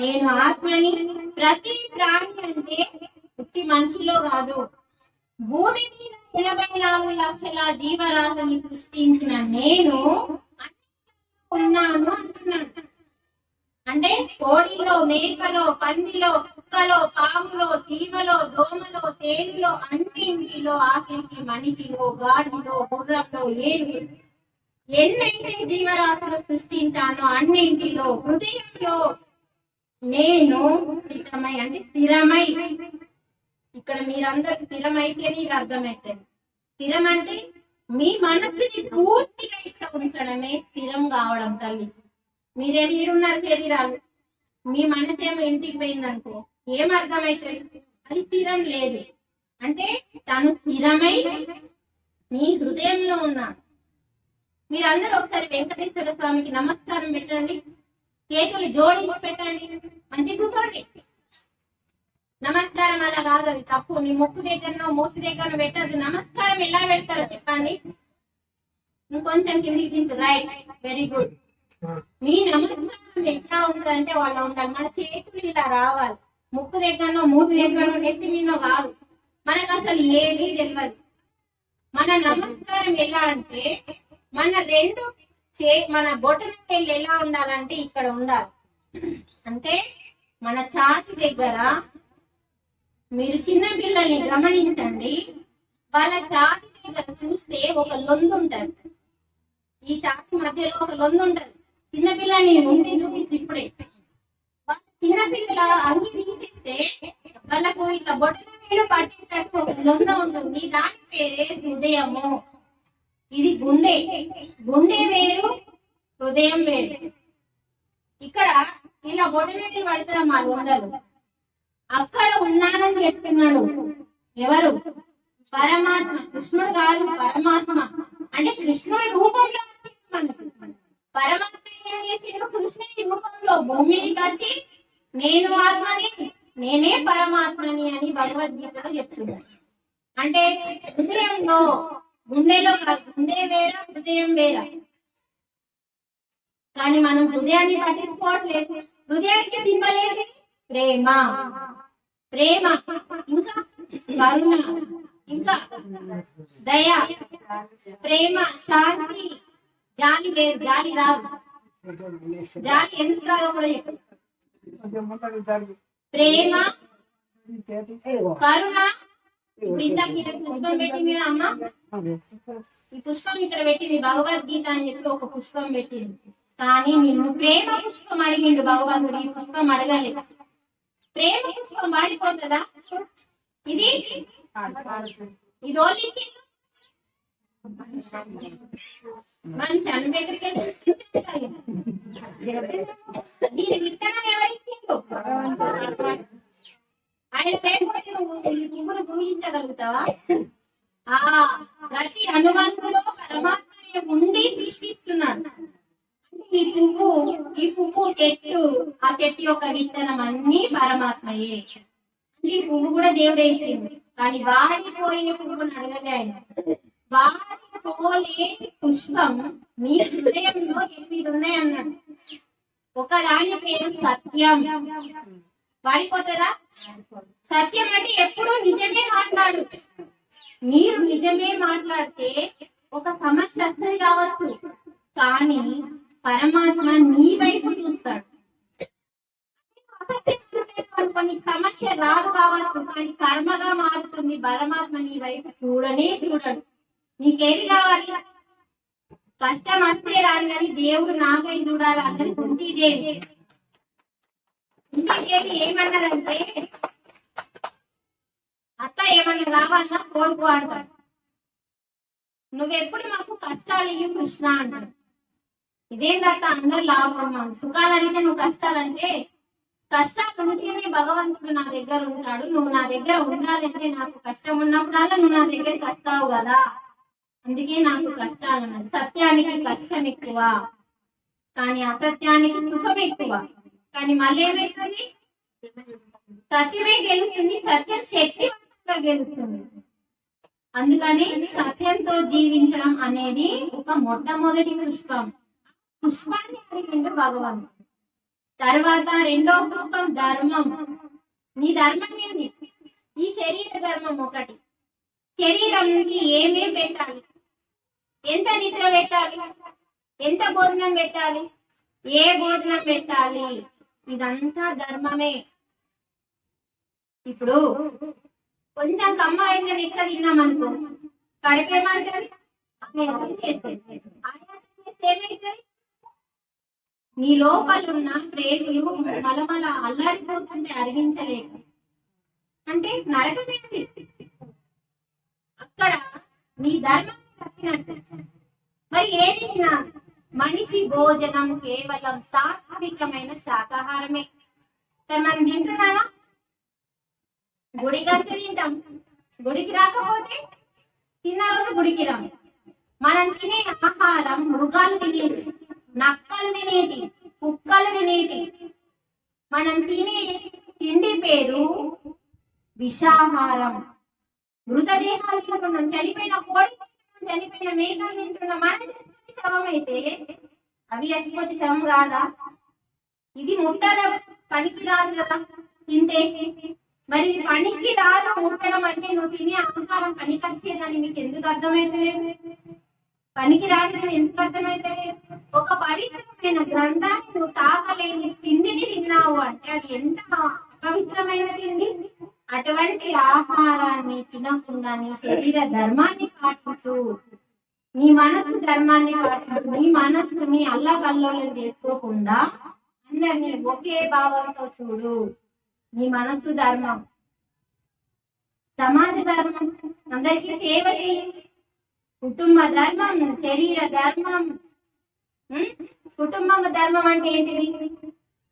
నేను ఆత్మని ప్రతి ప్రాణి అంటే పుట్టి మనిషిలో కాదు. భూమి మీద ఇరవై నాలుగు లక్షల జీవరాశిని సృష్టించిన నేను ఉన్నాను అంటున్నాను. అంటే కోడిలో మేకలో పందిలో కుక్కలో పాములో చీమలో దోమలో తేలులో అన్నింటిలో ఆఖరికి మనిషిలో గాడిలో గుర్రంలో ఏమి ఎన్నైతే జీవరాశులు సృష్టించానో అన్నింటిలో హృదయంలో నేను స్థితమై అంటే స్థిరమై. ఇక్కడ మీరందరూ స్థిరమైతేనే ఇది అర్థమైతే. స్థిరం అంటే మీ మనసుని పూర్తిగా ఇక్కడ ఉంచడమే స్థిరం కావడం తల్లి. మీరేమి ఈడున్నారు శరీరాలు? మీ మనసు ఏమో ఇంటికి పోయిందనుకో ఏం అర్థమవుతుంది అది స్థిరం లేదు. అంటే తను స్థిరమై నీ హృదయంలో ఉన్నాడు మీరందరూ ఒకసారి వెంకటేశ్వర స్వామికి నమస్కారం పెట్టండి. చేతులు జోడించి పెట్టండి. మంచి కూర్చోండి. నమస్కారం అలా కాదు అది తప్పు. నీ ముక్కు దగ్గరనో మూతి దగ్గర పెట్టద్దు. నమస్కారం ఎలా పెడతారో చెప్పండి. ఇంకొంచెం కిందికి దించు. రైట్ వెరీ గుడ్ మీ నమస్కారం ఎట్లా ఉంటుందంటే వాళ్ళ ఉండాలి. మన చేతులు ఇలా రావాలి. ముక్కు దగ్గరనో మూతి దగ్గరనో నెత్తి మీనో కాదు. మనకు అసలు ఏమీ తెలియదు మన నమస్కారం ఎలా అంటే మన రెండు చే మన బొటన వేళ్ళు ఎలా ఉండాలంటే ఇక్కడ ఉండాలి. అంటే మన ఛాతి దగ్గర మీరు చిన్న పిల్లల్ని గమనించండి. వాళ్ళ ఛాతి దగ్గర చూస్తే ఒక లొందు ఉంటుంది. ఈ ఛాతి మధ్యలో ఒక లొందు ఉంటుంది. చిన్నపిల్లని ఉండి చూపిస్తే ఇప్పుడే. వాళ్ళ చిన్న అంగి తీసేస్తే వాళ్ళకు ఇట్లా బొట్టల మీద పట్టేటట్టు ఒక లొంద ఉంటుంది. దాని పేరే హృదయము. ఇది గుండె. గుండె వేరు హృదయం వేరు. ఇక్కడ ఇలా బొట్టల మీద పడతారు మా లొందలు అక్కడ ఉన్నానని చెప్తున్నాడు ఎవరు? పరమాత్మ. కృష్ణుడు కాదు పరమాత్మ. అంటే కృష్ణుడి రూపంలో పరమాత్మ ఏం చేసిండు? కృష్ణుడి రూపంలో భూమికి వచ్చి నేను ఆత్మని నేనే పరమాత్మని అని భగవద్గీతలో చెప్తున్నాడు. అంటే హృదయంలో గుండెలో కాదు, గుండె వేర హృదయం వేర కానీ మనం హృదయాన్ని పట్టించుకోవట్లేదు. హృదయానికి సింబల్ ఏంటి? ప్రేమ. ప్రేమ. ఇంకా కరుణ. ఇంకా దయ. ప్రేమ శాంతి. జాలి లేదు జాలి రాదు. జాలి ఎందుకు రాదో కూడా చెప్పు. ప్రేమ కరుణ ఇప్పుడు ఇందాక ఈమె పుష్పం పెట్టింది అమ్మ? ఈ పుష్పం ఇక్కడ పెట్టింది భగవద్గీత అని చెప్పి ఒక పుష్పం పెట్టింది. కానీ నిన్ను ప్రేమ పుష్పం అడిగిండు భగవంతుడు ఈ పుష్పం అడగాలి. ప్రేమ పుష్పం వాడిపోతుందా? ఇది? ఇది ఓలించిండు మనిషి అన్ను ఎక్కడికి దీని విత్తనం ఎవరిచ్చిండు ఆయన లేకపోతే నువ్వు ఈ పువ్వును పూజించగలుగుతావా ఆ ప్రతి అనుమానంలో పరమాత్మ ఉండి సృష్టిస్తున్నాడు. ఈ పువ్వు ఈ పువ్వు చెట్టు ఆ చెట్టు యొక్క విత్తనం అన్ని పరమాత్మయే. ఈ పువ్వు కూడా దేవుడే ఇచ్చింది కానీ వాడిపోయే పువ్వును అడగలే ఆయన. వాడిపోలేని పుష్పం నీ హృదయంలో ఎనిమిది ఉన్నాయి అన్నాడు ఒక దాని పేరు సత్యం. వాడిపోతుందా సత్యం అంటే ఎప్పుడు నిజమే మాట్లాడు. మీరు నిజమే మాట్లాడితే ఒక సమస్య వస్తుంది కావచ్చు. కానీ పరమాత్మ నీ వైపు చూస్తాడు. కొన్ని సమస్య రాదు కావచ్చు కానీ కర్మగా మారుతుంది. పరమాత్మ నీ వైపు చూడనే చూడడు. నీకేది కావాలి? కష్టం వస్తే రాని కానీ దేవుడు నాకై చూడాలి. అన్నది కుంతీదేవి కుంతీదేవి ఏమన్నారంటే అత్త ఏమన్నా కావాలన్నా కోరుకో అంటారు నువ్వెప్పుడు మాకు కష్టాలు ఇవ్వు కృష్ణ అంటారు. ఇదేంటత్త అందరు లాభం సుఖాలు అడిగితే నువ్వు కష్టాలంటే కష్టాలు ఉంటేనే భగవంతుడు నా దగ్గర ఉంటాడు. నువ్వు నా దగ్గర ఉండాలంటే నాకు కష్టం ఉన్నప్పుడల్లా నువ్వు నా దగ్గరికి వస్తావు కదా. అందుకే నాకు కష్టాలు అన్నాడు. సత్యానికి కష్టం ఎక్కువ. కానీ అసత్యానికి సుఖం ఎక్కువ. కానీ మళ్ళీ ఏమవుతుంది సత్యమే గెలుస్తుంది సత్యం శక్తివంతంగా గెలుస్తుంది. అందుకని సత్యంతో జీవించడం అనేది ఒక మొట్టమొదటి పుష్పం. పుష్పాన్ని అడిగిండు భగవంతుడు తర్వాత రెండో పుష్పం ధర్మం. నీ ధర్మం ఏంది? ఈ శరీర ధర్మం ఒకటి. శరీరానికి ఏమేం పెట్టాలి? ఎంత నిద్ర పెట్టాలి? ఎంత భోజనం పెట్టాలి? ఏ భోజనం పెట్టాలి? ఇదంతా ధర్మమే. ఇప్పుడు కొంచెం కమ్మాయిన లెక్క తిన్నామనుకో కడిపేమంటది ఏమైతుంది? నీ లోపల ఉన్న ప్రేగులు మలమల అల్లాడిపోతుంటే అరిగించలేక. అంటే నరకమేది అక్కడ నీ ధర్మం తప్పినట్టు. మరి ఏది తినాలి? మనిషి భోజనం కేవలం సాత్వికమైన శాకాహారమే. కానీ మనం తింటున్నామా? గుడికి వస్తే తింటాం. గుడికి రాకపోతే తిన్న రోజు గుడికి రాము. మనం తినే ఆహారం మృగాలు తినేటి నక్కలు తినేటి కుక్కలు తినేటి. మనం తినే తిండి పేరు విషాహారం. మృతదేహాలు తింటున్నాం చనిపోయిన కోడి చనిపోయిన మేకలు తింటున్నాం. మనం అయితే అవి చచ్చిపోతే శ్రమ కాదా? ఇది ముట్టడం పనికి రాదు కదా? తింటే? మరి ఇది పనికి రాదు ముట్టడం అంటే నువ్వు తినే ఆహారం పనికి వచ్చేదని మీకు ఎందుకు అర్థమైతలేదు? పనికి రావడం ఎందుకు అర్థమైతలేదు? ఒక పవిత్రమైన గ్రంథాన్ని నువ్వు తాకలేని తిండిని తిన్నావు అంటే అది ఎంత అపవిత్రమైన తిండి? అటువంటి ఆహారాన్ని తినకుండా నీ శరీర ధర్మాన్ని పాటించు. నీ మనసు ధర్మాన్ని నీ మనస్సుని అల్లకల్లోలం చేసుకోకుండా అందరినీ ఒకే భావంతో చూడు. నీ మనస్సు ధర్మం. సమాజ ధర్మం. అందరికీ సేవ కుటుంబ ధర్మం శరీర ధర్మం. కుటుంబ ధర్మం అంటే ఏంటిది?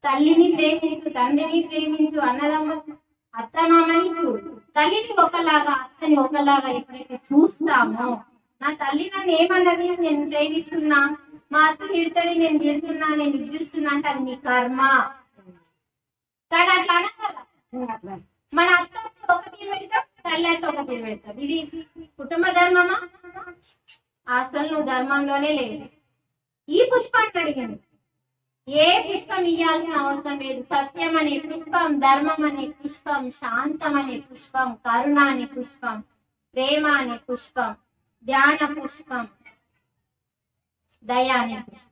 తల్లిని ప్రేమించు తండ్రిని ప్రేమించు అన్నదమ్మ అత్తమామని చూడు. తల్లిని ఒకలాగా అత్తని ఒకలాగా ఎప్పుడైతే చూస్తామో నా తల్లి నన్ను ఏమన్నది నేను ప్రేమిస్తున్నా? మా అత్త తిడుతుంది నేను తిడుతున్నా నేను ఇది చూస్తున్నా అంటే అది నీ కర్మ. కానీ అట్లా అనగల మన అత్త ఒక తీరు పెడతాం తల్లి అత్త ఒక తీరు పెడతాం. ఇది కుటుంబ ధర్మమా? అసలు నువ్వు ధర్మంలోనే లేదు. ఈ పుష్పాన్ని అడిగాను ఏ పుష్పం ఇయ్యాల్సిన అవసరం లేదు. సత్యం అనే పుష్పం ధర్మం అనే పుష్పం శాంతం అనే పుష్పం కరుణ అనే పుష్పం ప్రేమ అనే పుష్పం. ధ్యాన పుష్పం. దయ అనే పుష్పం.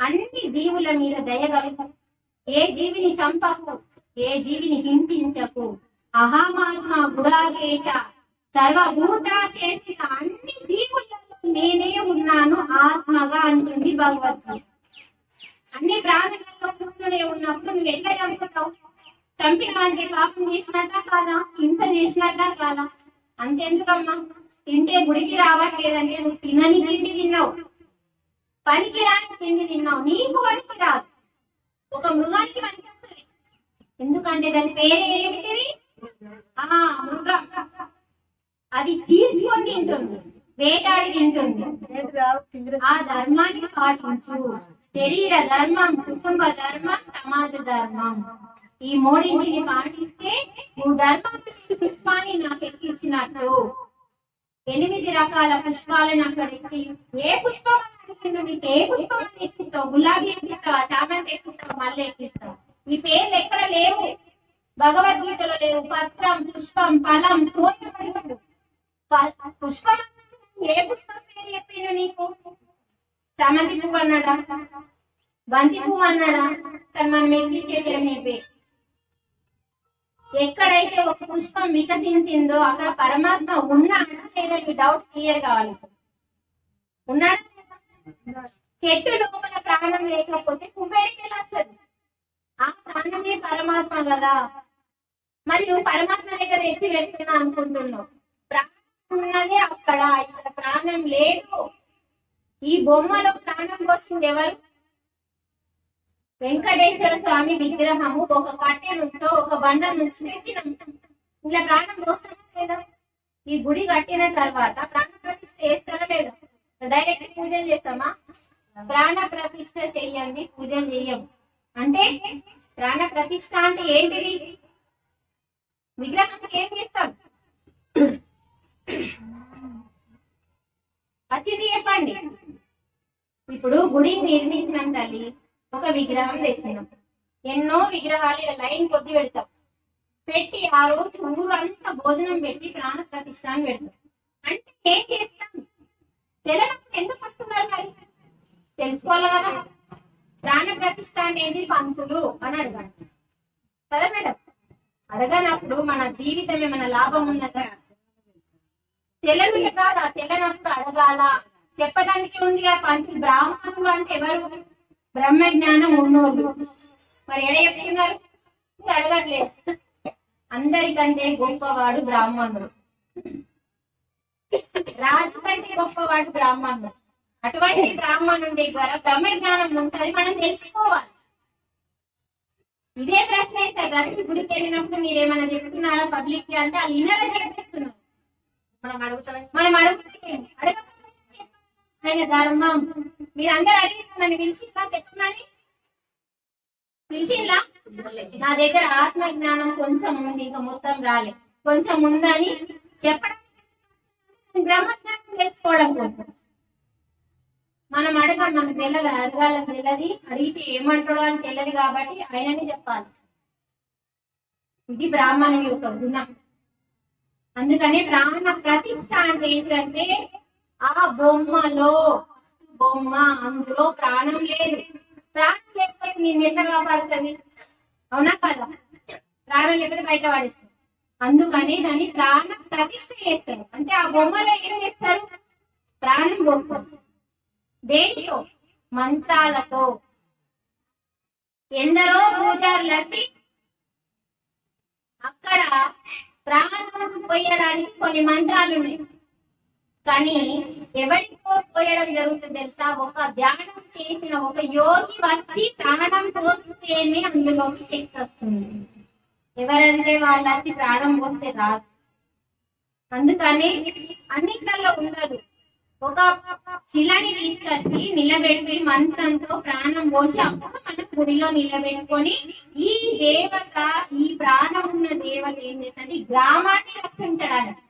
అన్ని జీవుల మీద దయ కలుగు. ఏ జీవిని చంపకు ఏ జీవిని హింసించకు. అహమాత్మ గుడాకేశ సర్వభూతాశేషిత అన్ని జీవులలో నేనే ఉన్నాను ఆత్మగా అంటుంది భగవద్గీత. అన్ని ప్రాణులలో కృష్ణుడే ఉన్నప్పుడు నువ్వు ఎట్లా చంపుతావు? చంపిన అంటే పాపం చేసినట్టా కాదా? హింస చేసినట్టా కాదా? అంతెందుకమ్మా? తింటే గుడికి రావట్లేదంటే నువ్వు తినని తిండి తిన్నావు. పనికి రాని తిండి తిన్నావు. నీకు పనికి రాదు. ఒక మృగానికి పనికి వస్తుంది. ఎందుకంటే దాని పేరు ఏమిటిది? ఆ మృగం. అది చీల్చుకొని తింటుంది. వేటాడి తింటుంది. ఆ ధర్మాన్ని పాటించు. శరీర ధర్మం కుటుంబ ధర్మం సమాజ ధర్మం. ఈ మూడింటిని పాటిస్తే నువ్వు ధర్మాన్ని పుష్పాన్ని నాకు ఎక్కించినట్టు ఎనిమిది రకాల పుష్పాలను అక్కడ ఎక్కి ఏ పుష్పం అడిగిండు నీకు ఏ పుష్పం ఎక్కిస్తావు? గులాబీ ఎక్కిస్తావా? చామంతి ఎక్కిస్తావు? మళ్ళీ ఎక్కిస్తావు? ఈ పేర్లు ఎక్కడ లేవు. భగవద్గీతలో లేవు. పత్రం పుష్పం ఫలం తోట పుష్పం ఏ పుష్పం పేరు చెప్పిండు నీకు? చామంతి పువ్వు అన్నాడా? బంతి పువ్వు అన్నాడా? కానీ మనం ఎక్కించేసేం నీ పేరు. ఎక్కడైతే ఒక పుష్పం వికసించిందో అక్కడ పరమాత్మ ఉన్నాడా లేదా మీ డౌట్ క్లియర్ కావాలి ఉన్నాడా చెట్టు లోపల ప్రాణం లేకపోతే పువ్వేడికి వస్తుంది ఆ ప్రాణమే పరమాత్మ కదా. మరి నువ్వు పరమాత్మ దగ్గర తెచ్చి వెళ్తున్నా అనుకుంటున్నావు. ప్రాణం ఉన్నది అక్కడ ఇక్కడ ప్రాణం లేదు. ఈ బొమ్మలో ప్రాణం పోసింది ఎవరు? వెంకటేశ్వర స్వామి విగ్రహము. ఒక కట్టె నుంచో ఒక బండ నుంచో తెచ్చినాం ఇలా ప్రాణం పోస్తున్నా లేదా? ఈ గుడి కట్టిన తర్వాత ప్రాణ ప్రతిష్ఠ చేస్తారా లేదా డైరెక్ట్ పూజలు చేస్తామా? ప్రాణ ప్రతిష్ఠ చెయ్యండి పూజలు చెయ్యం అంటే ప్రాణ ప్రతిష్ఠ అంటే ఏంటిది? విగ్రహానికి ఏం చేస్తాం? వచ్చింది చెప్పండి ఇప్పుడు గుడి నిర్మించినాం తల్లి ఒక విగ్రహం తెచ్చినాం. ఎన్నో విగ్రహాలు లైన్ కొద్ది పెడతాం. పెట్టి ఆ రోజు ఊరంతా భోజనం పెట్టి ప్రాణ ప్రతిష్టాన్ని అని అంటే ఏం చేస్తాం? తెలంగాణ ఎందుకు వస్తున్నారు మరి? తెలుసుకోవాలి కదా. ప్రాణ ప్రతిష్ట అనేది ఏంటి పంతులు అని అడగాలి. కదా మేడం? అడగనప్పుడు మన జీవితం ఏమైనా లాభం ఉన్నదా తెలంగాణ కాదా తెలనప్పుడు అడగాల? చెప్పడానికి ఉందిగా పంతులు. బ్రాహ్మణులు అంటే ఎవరు? బ్రహ్మ జ్ఞానం ఉన్నోళ్ళు. మరి ఎడ చెప్తున్నారు? అడగట్లేదు. అందరికంటే గొప్పవాడు బ్రాహ్మణుడు. రాజు కంటే గొప్పవాడు బ్రాహ్మణుడు. అటువంటి బ్రాహ్మణుడి ద్వారా బ్రహ్మ జ్ఞానం ఉంటది మనం తెలుసుకోవాలి. ఇదే ప్రశ్న వేస్తారు ప్రతి గుడికి వెళ్ళినప్పుడు మీరేమైనా చెప్తున్నారా పబ్లిక్కి అంటే వాళ్ళు ఇన్నర చెప్పేస్తున్నారు. మనం అడుగుతాం. మనం అడుగుతాం. ఆయన ధర్మం. మీరందరూ అడిగిన నన్ను పిలిచి ఇలా చెప్పమని పిలిచిలా నా దగ్గర ఆత్మ జ్ఞానం కొంచెం ఉంది ఇంకా మొత్తం రాలే. కొంచెం ఉందని చెప్పడం బ్రహ్మ జ్ఞానం తెలుసుకోవడం కోసం. మనం అడగాలి మనం తెలియదు అడగాలని తెలియదు అడిగితే ఏమంటాడో అని తెలియదు కాబట్టి ఆయననే చెప్పాలి. ఇది బ్రాహ్మణుని యొక్క గుణం. అందుకని ప్రాణ ప్రతిష్ట అంటే ఏంటంటే ఆ బొమ్మలో బొమ్మ అందులో ప్రాణం లేదు. ప్రాణం లేకపోతే నేను ఎట్లా కాపాడుతుంది? అవునా కదా? ప్రాణం లేకపోతే బయట పడేస్తుంది అందుకని దాన్ని ప్రాణ ప్రతిష్ట చేస్తారు. అంటే ఆ బొమ్మలో ఏం చేస్తారు? ప్రాణం పోస్తారు. దేనితో? మంత్రాలతో. ఎందరో పూజారులు అక్కడ ప్రాణం పోయడానికి కొన్ని మంత్రాలు ఉన్నాయి. కానీ ఎవరికో పోయడం జరుగుతుంది తెలుసా? ఒక ధ్యానం చేసిన ఒక యోగి వచ్చి ప్రాణం పోస్తేనే అందులోకి శక్తి వస్తుంది. ఎవరంటే వాళ్ళకి ప్రాణం పోస్తే రాదు. అందుకని అన్నిట్లలో ఉండదు. ఒక శిలని తీసుకొచ్చి నిలబెట్టి మంత్రంతో ప్రాణం పోసి అప్పుడు మన గుడిలో నిలబెట్టుకొని ఈ దేవత ఈ ప్రాణం ఉన్న దేవత ఏం చేస్తుంది? గ్రామాన్ని రక్షించడానికి